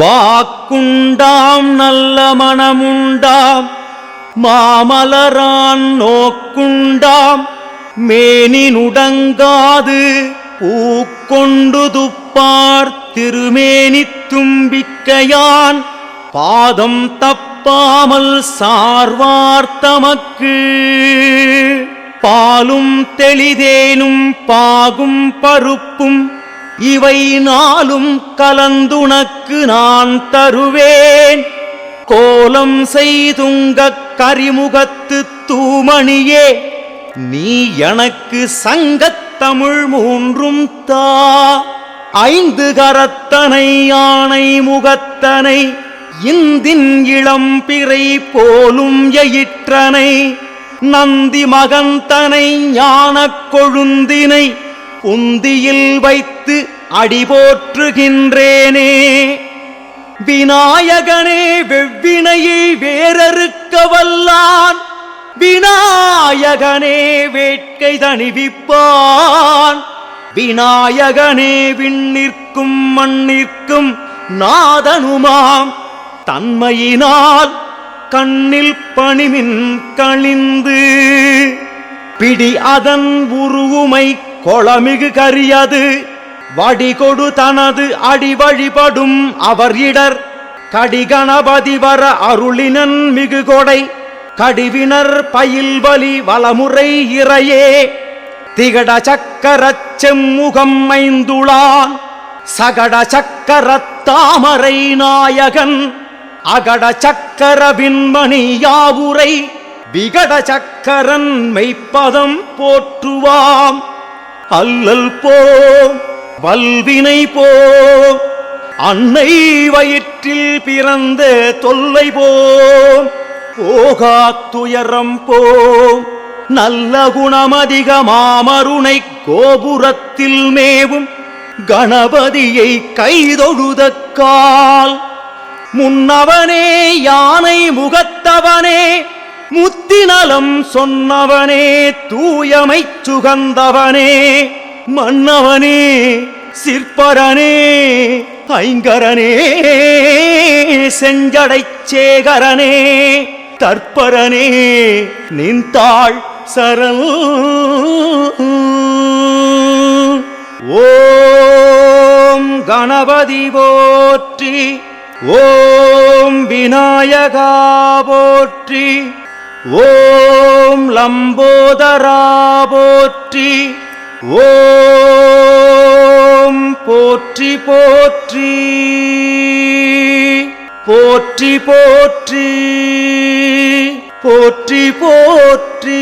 வாக்குண்டாம் நல்ல மனமுண்டாம். மாமலரான் நோக்குண்டாம். மேனினுடங்காது பூக்கொண்டு துப்பார். திருமேனி தும்பிக்கையான். பாதம் தப்பாமல் சார்வார் தமக்கு. பாலும் தெளிதேனும் பாகும் பருப்பும். இவை நாளும் கலந்துனக்கு நான் தருவேன். கோலம் செய்துங்க கரிமுகத்து தூமணியே நீ எனக்கு சங்கத்தமிழ் மூன்றும் தா. ஐந்து கரத்தனை யானை முகத்தனை இந்தின் இளம் பிறை போலும் எயிற்றனை. நந்தி மகந்தனை ஞானக் கொழுந்தினை உந்தியில் வைத்து அடிபோற்றுகின்றேனே விநாயகனே வெவ்வினையை வேறறுக்க வல்லான் விநாயகனே வேட்கை தணிவிப்பான். விநாயகனே விண்ணிற்கும் மண்ணிற்கும் நாதனுமாம். தன்மையினால் கண்ணில் பணிமின் கழிந்து பிடி அதன் உருவுமை கொளமிகு கரியது. வடிகொடு தனது அடி வழிபடும் அவர் இடர். கடிகணபதி வர அருளினன் மிகு கொடை. கடிவினர் பயில் வலி வலமுறை இறையே. திகட சக்கரச் செம்முகம் ஐந்துளான் சகட சக்கரத்தாமரை நாயகன். அகட சக்கர விண்மணியாவுரை விகட சக்கரன் மெய்ப்பதம் போற்றுவாம். அல்லல் போ வல்வினை போ அன்னை வயிற்றில் பிறந்த தொல்லை போ போகா துயரம் போ நல்ல குணமதிக மாமருணை கோபுரத்தில் மேவும் கணபதியை கைதொழுதக்கால் முன்னவனே யானை முகத்தவனே முத்திநலம் சொன்னவனே தூயமை சுகந்தவனே மன்னவனே சிற்பரனே ஐங்கரனே செஞ்சடை சேகரனே தற்பரனே நின்றாள் சரல் ஓம் கணபதி போற்றி ஓம் விநாயகா போற்றி. ஓம் லம்போதரா போற்றி ஓம் போற்றி போற்றி போற்றி போற்றி போற்றி போற்றி.